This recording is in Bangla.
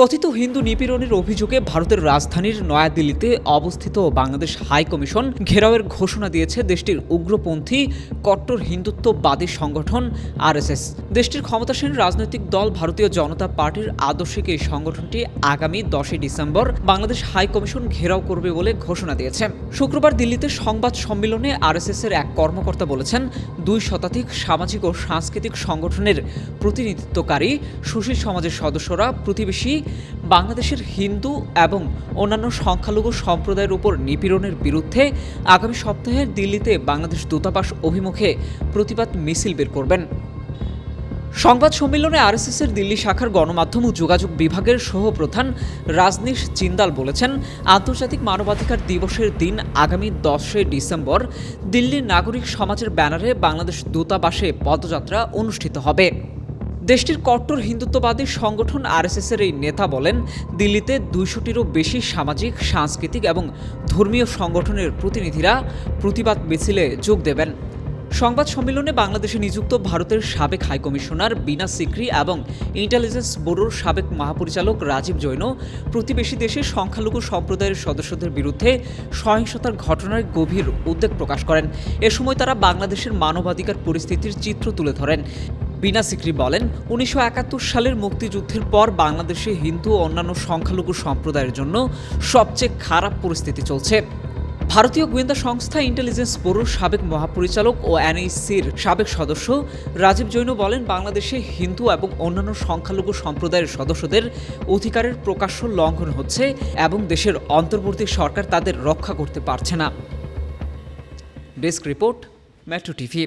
কথিত হিন্দু নিপীড়নের অভিযোগে ভারতের রাজধানীর নয়াদিল্লিতে অবস্থিত বাংলাদেশ হাই কমিশন ঘেরাওয়ের ঘোষণা দিয়েছে দেশটির উগ্রপন্থী কট্টর হিন্দুত্ববাদী সংগঠন আরএসএস। দেশটির ক্ষমতাসীন রাজনৈতিক দল ভারতীয় জনতা পার্টির আদর্শিক এই সংগঠনটি আগামী দশই ডিসেম্বর বাংলাদেশ হাই কমিশন ঘেরাও করবে বলে ঘোষণা দিয়েছে। শুক্রবার দিল্লিতে সংবাদ সম্মেলনে আরএসএস এর এক কর্মকর্তা বলেছেন, দুই শতাধিক সামাজিক ও সাংস্কৃতিক সংগঠনের প্রতিনিধিত্বকারী সুশীল সমাজের সদস্যরা প্রতিবেশী বাংলাদেশের হিন্দু এবং অন্যান্য সংখ্যালঘু সম্প্রদায়ের উপর নিপীড়নের বিরুদ্ধে আগামী সপ্তাহে দিল্লিতে বাংলাদেশ দূতাবাস অভিমুখে প্রতিবাদ মিছিল বের করবেন। সংবাদ সম্মেলনে আরএসএসের দিল্লি শাখার গণমাধ্যম ও যোগাযোগ বিভাগের সহপ্রধান রাজনীশ জিন্দাল বলেছেন, আন্তর্জাতিক মানবাধিকার দিবসের দিন আগামী দশই ডিসেম্বর দিল্লির নাগরিক সমাজের ব্যানারে বাংলাদেশ দূতাবাসে পদযাত্রা অনুষ্ঠিত হবে। দেশটির কট্টর হিন্দুত্ববাদী সংগঠন আরএসএসের এই নেতা বলেন, দিল্লিতে দুইশোটিরও বেশি সামাজিক, সাংস্কৃতিক এবং ধর্মীয় সংগঠনের প্রতিনিধিরা প্রতিবাদ মিছিলে যোগ দেবেন। সংবাদ সম্মেলনে বাংলাদেশে নিযুক্ত ভারতের সাবেক হাইকমিশনার বিনা সিক্রি এবং ইন্টেলিজেন্স ব্যুরোর সাবেক মহাপরিচালক রাজীব জৈন প্রতিবেশী দেশের সংখ্যালঘু সম্প্রদায়ের সদস্যদের বিরুদ্ধে সহিংসতার ঘটনায় গভীর উদ্বেগ প্রকাশ করেন। এ সময় তারা বাংলাদেশের মানবাধিকার পরিস্থিতির চিত্র তুলে ধরেন। বিনা সিকরি বলেন, উনিশশো একাত্তর সালের মুক্তিযুদ্ধের পর বাংলাদেশে হিন্দু ও অন্যান্য সংখ্যালঘু সম্প্রদায়ের জন্য সবচেয়ে খারাপ পরিস্থিতি চলছে। ভারতীয় গোয়েন্দা সংস্থা ইন্টেলিজেন্স ব্যুরোর সাবেক মহাপরিচালক ও এনএইসির সাবেক সদস্য রাজীব জৈন বলেন, বাংলাদেশে হিন্দু এবং অন্যান্য সংখ্যালঘু সম্প্রদায়ের সদস্যদের অধিকারের প্রকাশ্য লঙ্ঘন হচ্ছে এবং দেশের অন্তর্বর্তী সরকার তাদের রক্ষা করতে পারছে না। Desk report, Metro TV.